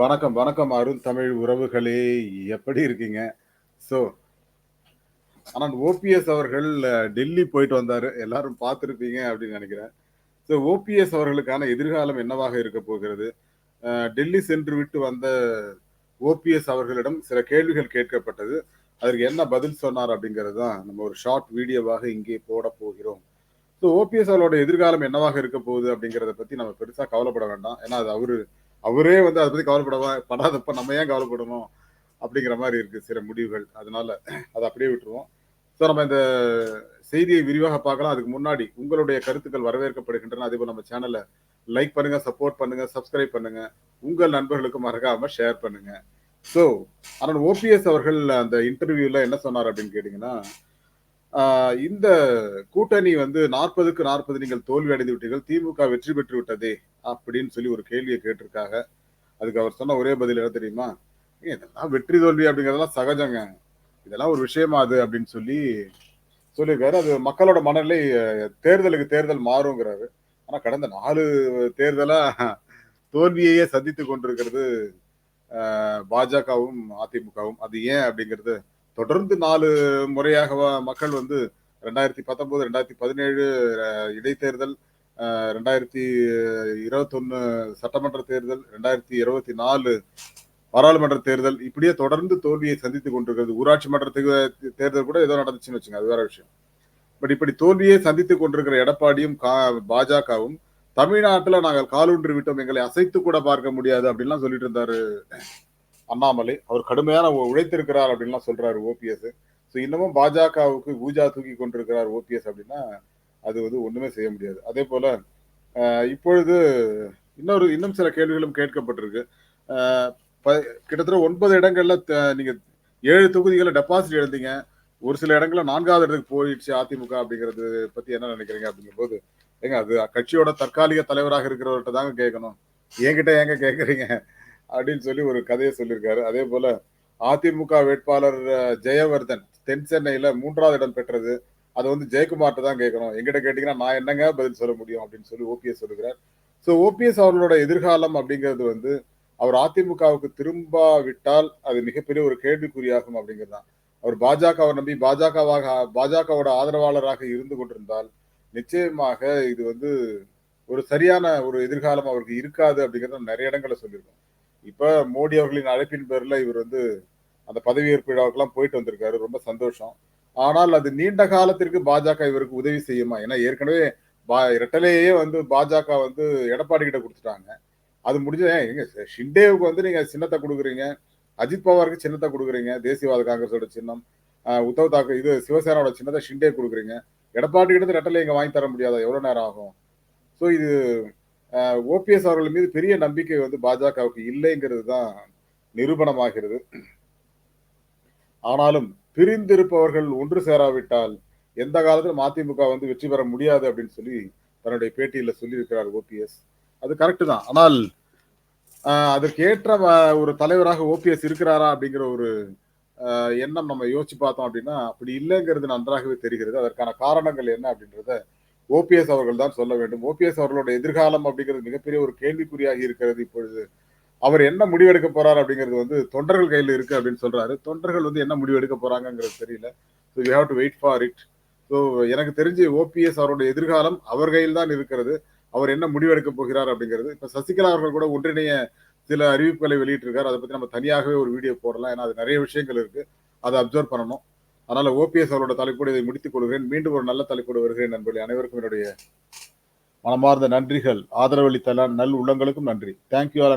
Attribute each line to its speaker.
Speaker 1: வணக்கம், வணக்கம் அருண் தமிழ் உறவுகளே! எப்படி இருக்கீங்க? ஸோ ஆனால் ஓபிஎஸ் அவர்கள் டெல்லி போயிட்டு வந்தாரு. எல்லாரும் பார்த்துருப்பீங்க அப்படின்னு நினைக்கிறேன். ஸோ ஓபிஎஸ் அவர்களுக்கான எதிர்காலம் என்னவாக இருக்க போகிறது? டெல்லி சென்று விட்டு வந்த ஓபிஎஸ் அவர்களிடம் சில கேள்விகள் கேட்கப்பட்டது. அதற்கு என்ன பதில் சொன்னார் அப்படிங்கிறது தான் நம்ம ஒரு ஷார்ட் வீடியோவாக இங்கே போட போகிறோம். ஸோ ஓபிஎஸ் அவர்களோட எதிர்காலம் என்னவாக இருக்க போகுது அப்படிங்கிறத பற்றி நம்ம பெருசாக கவலைப்பட வேண்டாம். ஏன்னா அது அவர் அவரே வந்து அதை பத்தி கவலைப்படவா படாதப்ப நம்ம ஏன் கவலைப்படணும்? அப்படிங்கிற மாதிரி இருக்கு சில முடிவுகள். அதனால அதை அப்படியே விட்டுருவோம். ஸோ நம்ம இந்த செய்தியை விரிவாக பார்க்கலாம். அதுக்கு முன்னாடி உங்களுடைய கருத்துக்கள் வரவேற்கப்படுகின்றன. அதேபோல நம்ம சேனலை லைக் பண்ணுங்க, சப்போர்ட் பண்ணுங்க, சப்ஸ்கிரைப் பண்ணுங்க. உங்கள் நண்பர்களுக்கு மறக்காம ஷேர் பண்ணுங்க. ஸோ ஆனால் ஓபிஎஸ் அவர்கள் அந்த இன்டர்வியூல என்ன சொன்னார் அப்படின்னு கேட்டீங்கன்னா, இந்த கூட்டணி வந்து 40க்கு 40 நீங்கள் தோல்வி அடைந்து விட்டீர்கள். திமுக வெற்றி பெற்று விட்டதே! அப்படின்னு சொல்லி ஒரு கேள்வியை கேட்டிருக்காங்க. அதுக்கு அவர் சொன்ன ஒரே பதில் என்ன தெரியுமா? இதெல்லாம் வெற்றி தோல்வி அப்படிங்கிறதெல்லாம் சகஜங்க. இதெல்லாம் ஒரு விஷயமா அது அப்படின்னு சொல்லி சொல்லியிருக்காரு. அது மக்களோட மனநிலை தேர்தலுக்கு தேர்தல் மாறுங்கிறாரு. ஆனா கடந்த நாலு தேர்தலா தோல்வியையே சந்தித்து கொண்டிருக்கிறது பாஜகவும், அதிமுகவும். அது ஏன் அப்படிங்கிறது தொடர்ந்து நாலு முறையாக மக்கள் வந்து ரெண்டாயிரத்தி பத்தொன்பது ரெண்டாயிரத்தி பதினேழு இடைத்தேர்தல், ரெண்டாயிரத்தி இருபத்தொன்னு சட்டமன்ற தேர்தல், 2024 பாராளுமன்ற தேர்தல் இப்படியே தொடர்ந்து தோல்வியை சந்தித்துக் கொண்டிருக்கிறது. ஊராட்சி மன்ற தேர்தல் கூட ஏதோ நடந்துச்சுன்னு வச்சுங்க. அது வேற விஷயம். பட் இப்படி தோல்வியை சந்தித்துக் கொண்டிருக்கிற எடப்பாடியும், கா பாஜகவும் தமிழ்நாட்டுல நாங்கள் காலூன்றி விட்டோம். எங்களை அசைத்து கூட பார்க்க முடியாது அப்படின்லாம் சொல்லிட்டு இருந்தாரு அண்ணாமலை. அவர் கடுமையான உழைத்திருக்கிறார் அப்படின்லாம் சொல்றாரு ஓபிஎஸ். ஸோ இன்னமும் பாஜகவுக்கு ஊஜா தூக்கி கொண்டிருக்கிறார் ஓபிஎஸ் அப்படின்னா, அது வந்து ஒண்ணுமே செய்ய முடியாது. அதே போல இப்பொழுது இன்னொரு இன்னும் சில கேள்விகளும் கேட்கப்பட்டிருக்கு. ப கிட்டத்தட்ட ஒன்பது இடங்கள்ல த நீங்க ஏழு தொகுதிகளை டெபாசிட் எழுந்தீங்க ஒரு சில இடங்கள்ல நான்காவது இடத்துக்கு போயிடுச்சு அதிமுக அப்படிங்கிறது பத்தி என்ன நினைக்கிறீங்க? அப்படிங்கும்போது, ஏங்க அது கட்சியோட தற்காலிக தலைவராக இருக்கிறவர்கிட்ட தாங்க கேட்கணும். என்கிட்ட ஏங்க கேட்குறீங்க அப்படின்னு சொல்லி ஒரு கதையை சொல்லியிருக்காரு. அதேபோல அதிமுக வேட்பாளர் ஜெயவர்தன் தென் சென்னையில மூன்றாவது இடம் பெற்றது. அதை வந்து ஜெயக்குமார்ட்ட தான் கேட்கணும். என்கிட்ட கேட்டீங்கன்னா நான் என்னங்க பதில் சொல்ல முடியும்? அப்படின்னு சொல்லி ஓபிஎஸ் சொல்லுகிறார். ஸோ ஓபிஎஸ் அவர்களோட எதிர்காலம் அப்படிங்கிறது வந்து அவர் அதிமுகவுக்கு திரும்பாவிட்டால் அது மிகப்பெரிய ஒரு கேள்விக்குறியாகும் அப்படிங்கிறது தான். அவர் பாஜகவை நம்பி பாஜகவாக பாஜகவோட ஆதரவாளராக இருந்து கொண்டிருந்தால், நிச்சயமாக இது வந்து ஒரு சரியான ஒரு எதிர்காலம் அவருக்கு இருக்காது அப்படிங்கிறத நிறைய இடங்களை சொல்லியிருக்கோம். இப்ப மோடி அவர்களின் அழைப்பின் பேர்ல இவர் வந்து அந்த பதவியேற்பு விழாவுக்கெல்லாம் போயிட்டு வந்திருக்காரு. ரொம்ப சந்தோஷம். ஆனால் அது நீண்ட காலத்திற்கு பாஜக இவருக்கு உதவி செய்யுமா? ஏன்னா ஏற்கனவே பா இரட்டலையே வந்து பாஜக வந்து எடப்பாடி கிட்ட கொடுத்துட்டாங்க அது முடிஞ்சது ஏன் எங்க ஷிண்டேவுக்கு வந்து நீங்க சின்னத்தை கொடுக்குறீங்க அஜித் பவாருக்கு சின்னத்தை கொடுக்குறீங்க தேசியவாத காங்கிரஸோட சின்னம். உத்தவ் தாக்கரே இது சிவசேனாவோட சின்னத்தை ஷிண்டே கொடுக்குறீங்க எடப்பாடி கிட்ட ரெட்டலை இங்க வாங்கி தர முடியாதா? எவ்வளவு நேரம் ஆகும்? ஸோ இது ஓபிஎஸ் அவர்கள் மீது பெரிய நம்பிக்கை வந்து பாஜகவுக்கு இல்லைங்கிறது தான் நிரூபணமாகிறது. ஆனாலும் பிரிந்திருப்பவர்கள் ஒன்று சேராவிட்டால் எந்த காலத்திலும் அதிமுக வந்து வெற்றி பெற முடியாது அப்படின்னு சொல்லி தன்னுடைய பேட்டியில சொல்லியிருக்கிறார் ஓபிஎஸ். அது கரெக்டு தான். ஆனால் அதற்கேற்ற அதற்கு ஏற்ற ஒரு தலைவராக ஓபிஎஸ் இருக்கிறாரா? அப்படிங்கிற ஒரு எண்ணம் நம்ம யோசிச்சு பார்த்தோம் அப்படின்னா, அப்படி இல்லைங்கிறது நன்றாகவே தெரிகிறது. அதற்கான காரணங்கள் என்ன அப்படின்றத ஓபிஎஸ் அவர்கள் தான் சொல்ல வேண்டும். ஓபிஎஸ் அவர்களோட எதிர்காலம் அப்படிங்கிறது மிகப்பெரிய ஒரு கேள்விக்குறியாகி இருக்கிறது இப்பொழுது. அவர் என்ன முடிவெடுக்க போறார் அப்படிங்கிறது வந்து தொண்டர்கள் கையில் இருக்கு அப்படின்னு சொல்றாரு. தொண்டர்கள் வந்து என்ன முடிவெடுக்க போறாங்கிறது தெரியல. So you have to wait for it. So எனக்கு தெரிஞ்சு ஓபிஎஸ் அவருடைய எதிர்காலம் அவர் கையில் தான் இருக்கிறது. அவர் என்ன முடிவெடுக்க போகிறார் அப்படிங்கிறது. இப்போ சசிகலா அவர்கள் கூட ஒன்றிணைய சில அறிவிப்புகளை வெளியிட்டிருக்காரு. அதை பத்தி நம்ம தனியாகவே ஒரு வீடியோ போடலாம். ஏன்னா அது நிறைய விஷயங்கள் இருக்கு. அதை அப்சர்வ் பண்ணணும். அதனால ஓபிஎஸ் அவரோட தலைப்போடு இதை முடித்துக் கொள்கிறேன். மீண்டும் ஒரு நல்ல தலைப்போடு வருகிறேன் நண்பர்களே. அனைவருக்கும் என்னுடைய மனமார்ந்த நன்றிகள். ஆதரவளித்த நல் உள்ளங்களுக்கும் நன்றி. Thank you all